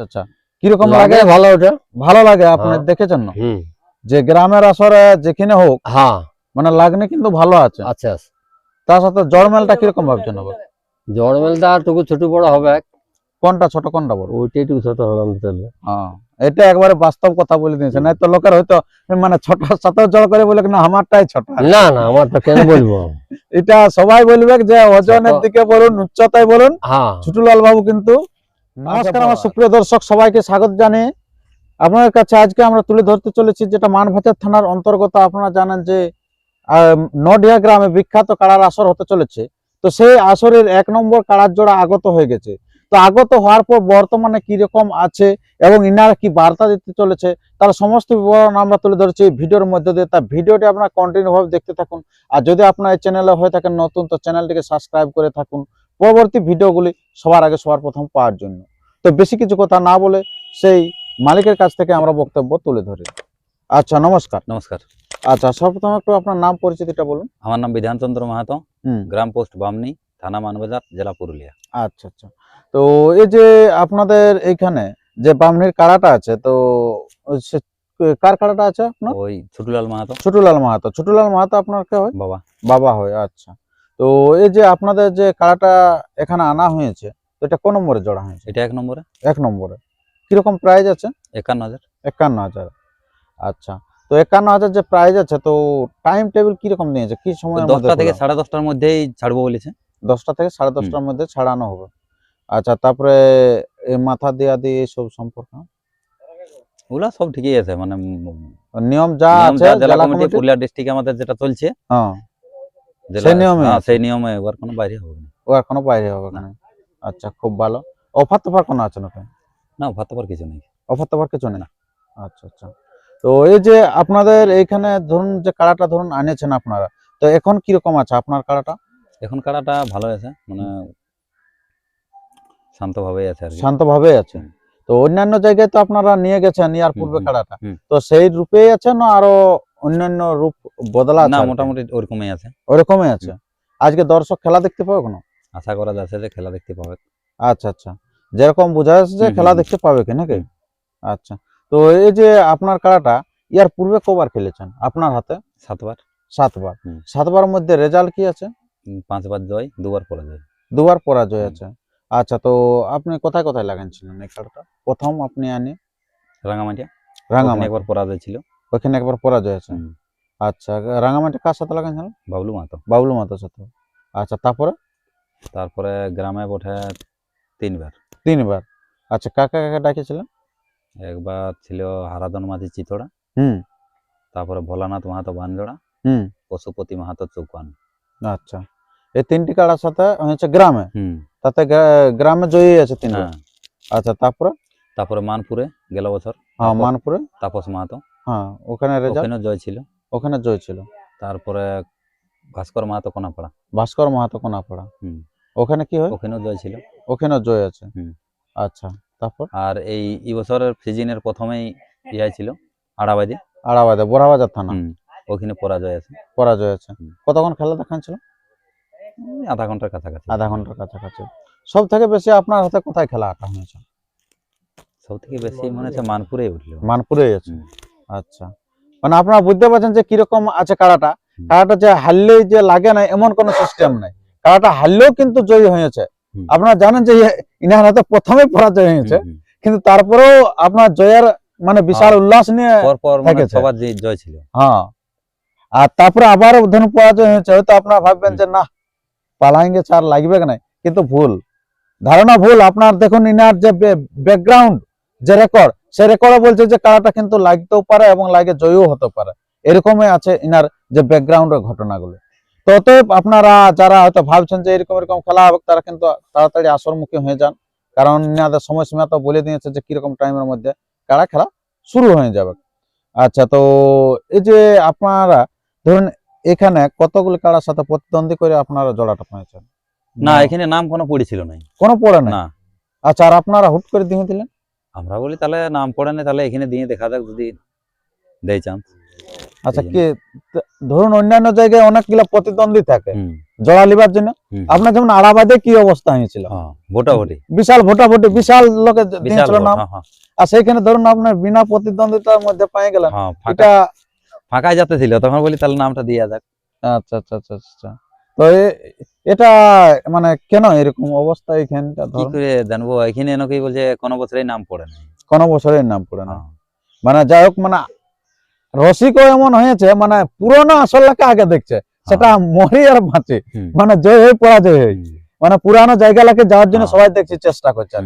আচ্ছা। কীরকম লাগে? লাগে? ভালো ওটা? ভালো লাগে হ্যাঁ। দেখেছেন? না যে গ্রামের আসরে যেখানে হোক হ্যাঁ। মানে লাগনে কিন্তু ভালো আছে। আচ্ছা তার সাথে জড়মেলটা কীরকম ভাবছেন হবে জড় মেলটা আর টুকু ছোট বড় হবে কোনটা ছোট কোনটা বড়? ওইটাই টুকু ছোট হবে তাহলে। হ্যাঁ। এটা একবারে বাস্তব কথা বলে দিয়েছে না তো লোকের হয়তো মানে ছোট সাথে জল করে বলে না আমারটাই ছোট। না না আমারটা কেন বলব? এটা সবাই বলবে যে ওজনের দিকে বলুন উচ্চতায় বলুন। হ্যাঁ। ছুটুলাল বাবু কিন্তু নমস্কার আমার সুপ্রিয় দর্শক সবাইকে স্বাগত জানিয়ে আপনাদের কাছে আজকে আমরা তুলে ধরতে চলেছি যেটা মানভাচার থানার অন্তর্গত আপনারা জানেন যে নডিয়া গ্রামে বিখ্যাত কাড়ার আসর হতে চলেছে। তো সেই আসরের এক নম্বর কাড়ার জোড়া আগত হয়ে গেছে। তো আগত হওয়ার পর বর্তমানে কি রকম আছে এবং ইনারা কি বার্তা দিতে চলেছে তার সমস্ত বিবরণ আমরা তুলে ধরেছি ভিডিওর মধ্যে দিয়ে। তা ভিডিওটি আপনারা কন্টিনিউ ভাবে দেখতে থাকুন। আর যদি আপনার এই চ্যানেলে হয়ে থাকেন নতুন তো চ্যানেলটিকে সাবস্ক্রাইব করে থাকুন। পরবর্তী ভিডিওগুলি সবার আগে সবার প্রথম পাওয়ার জন্য। তো বেশি কিছু কথা না বলে সেই মালিকের কাছ থেকে আমরা বক্তব্য তুলে ধরি। আচ্ছা নমস্কার। নমস্কার। আচ্ছা সর্বপ্রথম একটু আপনার নাম পরিচিতিটা বলুন। আমার নাম বিধানচন্দ্র মাহাতো গ্রাম পোস্ট বামনি থানা মানবাজার জেলা পুরুলিয়া। আচ্ছা আচ্ছা। তো এই যে আপনাদের এইখানে যে বামনির কাড়াটা আছে তো কার কাড়াটা আছে আপনার? ওই ছুটুলাল মাহাতো। ছোটুলাল মাহাতো। ছোটুলাল মাহাতো আপনার কে হয়? বাবা। বাবা হয় আচ্ছা। তো এই যে আপনাদের যে কাড়াটা এখানে আনা হয়েছে তো এটা কোন নম্বরে জোড়া হয়েছে? এটা এক নম্বরে। এক নম্বরে। কীরকম প্রাইজ আছে? একান্ন হাজার। একান্ন হাজার। আচ্ছা তো একান্ন হাজার যে প্রাইজ আছে তো টাইম টেবিল কীরকম নিয়েছে? কি সময় দশটা থেকে সাড়ে দশটার মধ্যেই ছাড়বো বলেছে। দশটা থেকে সাড়ে দশটার মধ্যে ছাড়ানো হবে। আচ্ছা তারপরে এই মাথা দেয়া দিয়ে এইসব সম্পর্ক? ওগুলা সব ঠিকই আছে মানে নিয়ম যা আছে জেলা কমিটি পুরুলিয়া ডিস্ট্রিক্ট আমাদের যেটা চলছে হ্যাঁ। সেই নিয়মে? হ্যাঁ, আছে। সেই নিয়মে ওর কোনো বাইরে হবে না। ও এখনও বাইরে হবে না? আচ্ছা খুব ভালো। অফার কোনো আছে না ভাত পার কিছু নেই। অফার কিছু নেই আচ্ছা আচ্ছা। তো এই যে আপনাদের এইখানে ধরুন যে কাড়াটা ধরুন আনিয়েছেন আপনারা তো এখন আছে আপনার কাড়াটা? এখন কাড়াটা ভালো আছে মানে শান্তভাবেই আছে আর কি। শান্তভাবে আছে? তো অন্যান্য জায়গায় তো আপনারা নিয়ে গেছেন ইয়ার পূর্বে কাড়াটা। তো সেই রূপেই আছে না আরও অন্যান্য রূপ বদলা না মোটামুটি ওরকমই আছে। ওরকমই আছে। আজকে দর্শক খেলা দেখতে পাবে কোনো? আশা করা যাচ্ছে যে খেলা দেখতে পাবে। আচ্ছা আচ্ছা। যেরকম বোঝা যাচ্ছে যে খেলা দেখতে পাবে কি নাকি? আচ্ছা। তো এই যে আপনার কাড়াটা ইয়ার পূর্বে কবার খেলেছেন? আপনার হাতে? সাতবার। সাতবার। সাতবার মধ্যে রেজাল্ট কি আছে? পাঁচবার জয় দুবার পরাজয়। দুবার পরাজয় আছে। আচ্ছা তো আপনি কোথায় কোথায় লাগাইছিলেন এই কাড়াটা? প্রথম আপনি আনি? রাঙামাটিয়া রাঙামাটি একবার পরাজয় ছিল। ওখানে একবার পরাজয় আছে। আচ্ছা রাঙামাটি কার সাথে লাগাইছিলেন বাবলু মাহাতো। বাবলু মাতার সাথে। আচ্ছা তারপরে? তারপরে গ্রামে বটে তিনবার। তিনবার। আচ্ছা কাকা কাকা ডাকিছিলেন? একবার ছিল হারাদন মাঝি চিতোড়া। হুম। তারপরে ভোলানাথ মাহাতো বানজোড়া। হুম। পশুপতি মাহাতো চৌকান। আচ্ছা এই তিনটি কাড়ার সাথে হচ্ছে গ্রামে? হুম। তাতে গ্রামে জয়ী আছে তিনবার হ্যাঁ। আচ্ছা তারপরে? তারপরে মানপুরে গেল বছর। হ্যাঁ মানপুরে। তাপস মাহাতো। হ্যাঁ ওখানে রেজাল্ট ওখানেও জয় ছিল। ওখানে জয় ছিল? তারপরে ভাস্কর মাহাতো কোনাপাড়া। ভাস্কর মাহাতো কোনাপাড়া? হুম। ওখানে কি হয়? ওখানেও জয় ছিল। ওখানে জয় আছে? হুম। আচ্ছা তারপর? আর এই এই বছরের সিজনের প্রথমেই ইয়ে ছিল আড়াবাদি আড়াবাদে বোরাবাজার থানা? ওখানে পরাজয় আছে। পরাজয় আছে। কতক্ষণ খেলা ওই আধা ঘণ্টার কাছাকাছি। আধা ঘণ্টার কাছাকাছি। সব থেকে বেশি আপনার হাতে কোথায় খেলা আটা হয়েছে? সব থেকে বেশি মনে হচ্ছে মানপুরেই উঠল। মানপুরেই আছে। আচ্ছা। মানে আপনারা বুঝতে পারছেন যে কীরকম আছে কাড়াটা। কাড়াটা যে হারলেই যে লাগে না এমন কোনো সিস্টেম নাই। কাড়াটা হারলেও কিন্তু জয়ী হয়েছে। আপনারা জানেন যে ইনার হাতে প্রথমে পরাজয় হয়েছে। কিন্তু তারপরেও আপনার জয়ের মানে বিশাল উল্লাস নিয়ে মানে সবার জয় ছিল। হ্যাঁ। আর তারপরে আবার ধরুন পরাজয় হয়েছে। হয়তো আপনারা ভাববেন যে না পালাইঙ্গে চার লাগবে না কিন্তু ভুল। ধারণা ভুল। আপনার দেখুন ইনার যে ব্যাকগ্রাউন্ড যে রেকর্ড সে রেকর্ডে বলছে যে কারাটা কিন্তু লাগতেও পারে এবং লাগে জয়ও হতে পারে। এরকমই আছে ইনার যে ব্যাকগ্রাউন্ডের ঘটনাগুলো। তো অতএব আপনারা যারা হয়তো ভাবছেন যে এরকম এরকম খেলা হবে তারা কিন্তু তাড়াতাড়ি আসরমুখী হয়ে যান। কারণ ইনাদের সময়সীমা তো বলে দিয়েছে যে কীরকম টাইমের মধ্যে কারা খেলা শুরু হয়ে যাবে। আচ্ছা তো এই যে আপনারা ধরুন এখানে কতগুলো কাড়ার সাথে প্রতিদ্বন্দ্বী করে আপনারা জড়াটা পেয়েছেন? না এখানে নাম কোনো পড়েছিল না কোনো পড়ে না। আচ্ছা আর আপনারা হুট করে দিয়ে দিলেন? আমরা বলি তাহলে নাম পড়ে না তাহলে এখানে দিয়ে দেখা যাক যদি দেয় চান্স আচ্ছা কি ধরুন অন্যান্য জায়গায় অনেকগুলা প্রতিদ্বন্দ্বী থাকে জড়া লিবার জন্য আপনার যেমন আড়াবাদে কি অবস্থা হয়েছিল? হ্যাঁ, ভোটাভুটি। বিশাল ভোটাভুটি বিশাল লোকে দিয়েছিল নাম। হ্যাঁ, হ্যাঁ, আর সেইখানে ধরুন আপনার বিনা প্রতিদ্বন্দ্বিতার মধ্যে পেয়ে গেলেন হ্যাঁ, ফাঁকা এটা ফাঁকায় যাতে ছিল তখন বলি তাহলে নামটা দিয়ে যাক। আচ্ছা আচ্ছা আচ্ছা আচ্ছা। তো এটা মানে কেন এরকম অবস্থা এখানটা কি করে জানব? এখানে এনেকেই বলছে কোনো বছরেই নাম পড়ে না কোন বছরের নাম পড়ে না হ্যাঁ, মানে যাই হোক মানে রসিকও এমন হয়েছে মানে পুরোনো আসলটাকে আগে দেখছে সেটা মরি আর বাঁচে। মানে জয় হয়ে পরাজয় হয়ে মানে পুরানো জায়গাটাকে যাওয়ার জন্য হ্যাঁ। সবাই দেখছি চেষ্টা করছে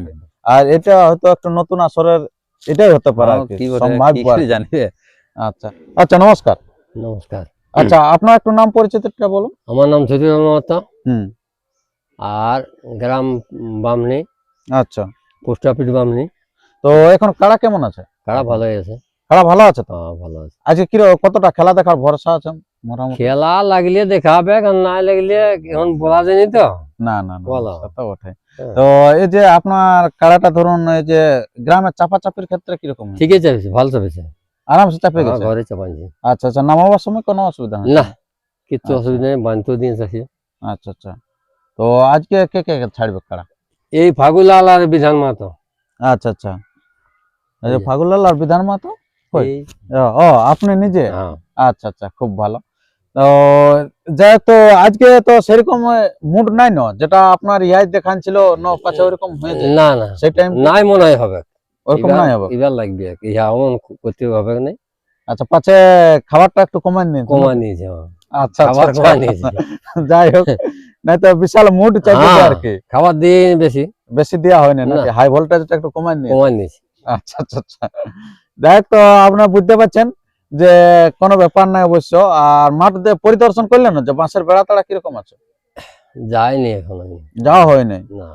আর এটা হয়তো একটা নতুন আসরের এটাই হতে পারে হ্যাঁ, সম্ভাব্য। জানবে? আচ্ছা। আচ্ছা নমস্কার। নমস্কার। আচ্ছা আপনার একটু নাম পরিচিতটা বলুন। আমার নাম মাহাতো। হুম। আর গ্রাম বামনি আচ্ছা। Post office Bamni. তো এখন কারা কেমন আছে? কারা ভালো আছে? কারা ভালো আছে তো? হ্যাঁ ভালো আছে। আজকে কি কতটা খেলা দেখার ভরসা আছে? মোটামুটি। খেলা লাগলে দেখাবে আর না লাগলে এখন বলা যায়নি তো। না না না বলো। সেটা বটে হ্যাঁ। তো এই যে আপনার কারাটা ধরুন এই যে গ্রামের চাপাচাপির ক্ষেত্রে কীরকম? ঠিকই চাপিছে ভালো চাপিছে আরামসে চাপে গেছে? ঘরে চাপাইছি। আচ্ছা আচ্ছা নামাবার সময় কোনো অসুবিধা না? কিচ্ছু আচ্ছা। অসুবিধা নেই বানতে দিয়ে চাষি। আচ্ছা আচ্ছা। তো আজকে কে কে ছাড়বে কারা? এই ফাগুলাল আর বিধান মাতো আচ্ছা আচ্ছা। ফাগুলাল আর বিধান মাতো ও, আপনি নিজে? হ্যাঁ। আচ্ছা আচ্ছা খুব ভালো। তো যাই তো আজকে তো সেরকম মুড নাই ন? যেটা আপনার ইহাই দেখান ছিল ন কাছে ওরকম হয়েছে? না না। সেই টাইম নাই মনে হয় হবে। ওরকম নাই হবে এবার লাগবে ইহা এমন করতে হবে না। আচ্ছা পাছে খাবারটা একটু কমাই নিন। কমা নিয়েছে হ্যাঁ। আচ্ছা খাবার আচ্ছা, কমা আচ্ছা। যাই হোক নাই তো বিশাল মুড চাইছে হ্যাঁ। আর কি। খাবার দিয়ে বেশি। বেশি দেওয়া হয়নি না। নাকি? হাই ভোল্টেজটা একটু কমাই নিন। কমা নিয়েছে। আচ্ছা আচ্ছা আচ্ছা। যাই হোক, তো আপনারা বুঝতে পারছেন যে কোনো ব্যাপার নাই অবশ্য। আর মাঠ দিয়ে পরিদর্শন করলেন না যে বাঁশের বেড়া তারা কীরকম আছে? যায়নি এখন যাওয়া হয়নি? না।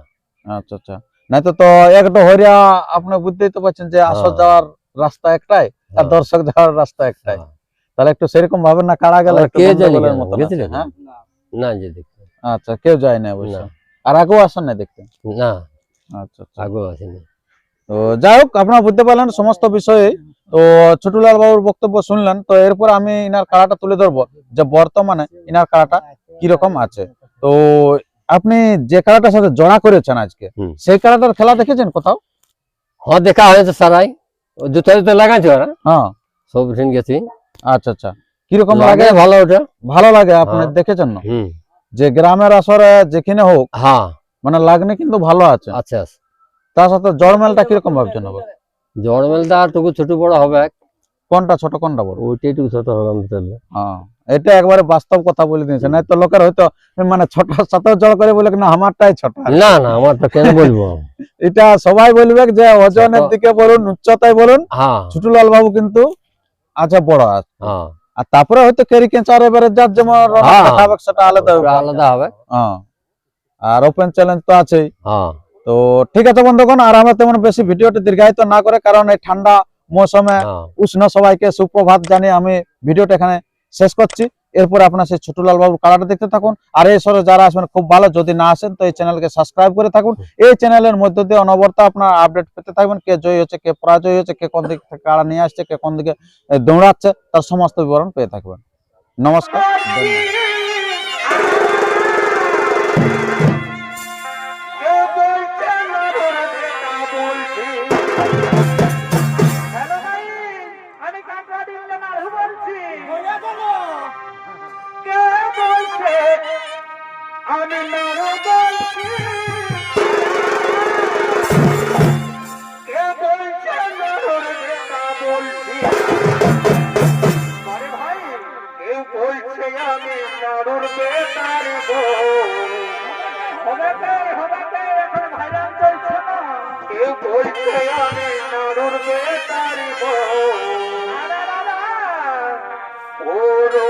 আচ্ছা আচ্ছা। নাই তো তো একটা হরিয়া আপনি বুঝতেই তো পারছেন যে আসর হ্যাঁ। যাওয়ার রাস্তা একটাই আর হ্যাঁ, দর্শক যাওয়ার রাস্তা একটাই। হ্যাঁ। তাহলে একটু সেরকম ভাবে না কারা গেলে কে হ্যাঁ? না যে দেখতে আচ্ছা কেউ যায় না অবশ্য। আর আগেও আসেন না দেখতে? না। আচ্ছা আচ্ছা। আগেও আসেনি। তো যাই হোক আপনারা বুঝতে পারলেন সমস্ত বিষয়ে। তো ছোটুলাল বাবুর বক্তব্য শুনলেন তো এরপর আমি ইনার কাড়াটা তুলে ধরবো যে বর্তমানে ইনার কাড়াটা কীরকম আছে। তো আপনি যে কাড়াটার সাথে জড়া করেছেন আজকে সেই কাড়াটার খেলা দেখেছেন কোথাও? হ্যাঁ দেখা হয়েছে সারাই। জুতা জুতা লাগাইছে ওরা। হ্যাঁ। সব দিন গেছি। আচ্ছা আচ্ছা। কীরকম লাগে ভালো ওটা ভালো লাগে আপনি হ্যাঁ। দেখেছেন না? যে গ্রামের আসরে যেখানে হোক হ্যাঁ। মানে লাগনে কিন্তু ভালো আছে। আচ্ছা তার সাথে জড়মেলটা কীরকম ভাবছেন হবে জড় মেলটা আর টুকু ছোট বড় হবে। কোনটা ছোট কোনটা বড়? ওইটাই টুকু ছোট হবে আমাদের তাহলে। এটা একবারে বাস্তব কথা বলে দিয়েছে। না তো লোকের হয়তো মানে ছোট সাথে জল করে বলে না আমারটাই ছোট? না না আমারটা কেন বলব? এটা সবাই বলবে যে ওজনের দিকে বলুন উচ্চতায় বলুন হ্যাঁ। ছুটুলাল বাবু কিন্তু আছে বড় আছে। হ্যাঁ। আর তারপরে হয়তো কেরি কেঁচার এবারে যার যেমন হ্যাঁ। সেটা আলাদা ব্যাপার। আলাদা হবে। আর ওপেন চ্যালেঞ্জ তো আছেই। তো ঠিক আছে বন্ধুগণ আর আমরা তেমন বেশি ভিডিওটি দীর্ঘায়িত না করে কারণ এই ঠান্ডা মৌসুমে হ্যাঁ। উষ্ণ সবাইকে সুপ্রভাত জানিয়ে আমি ভিডিওটা এখানে শেষ করছি। এরপর আপনার সেই ছোটলাল বাবুর কালারটা দেখতে থাকুন। আর এই সরে যারা আসবেন খুব ভালো যদি না আসেন তো এই চ্যানেলকে সাবস্ক্রাইব করে থাকুন। এই চ্যানেলের মধ্য দিয়ে অনবরত আপনার আপডেট পেতে থাকবেন কে জয়ী হচ্ছে কে পরাজয় হচ্ছে কে কোন দিক থেকে কারা নিয়ে আসছে কে কোন দিকে দৌড়াচ্ছে তার সমস্ত বিবরণ পেয়ে থাকবেন। নমস্কার ধন্যবাদ। হ্যালো কাছে আমি নারুর বেতারি গো হবাতে হবাতে এখন ভাইরাল চলছে না। এই বলছে আমি নারুর বেতারি গো ও রো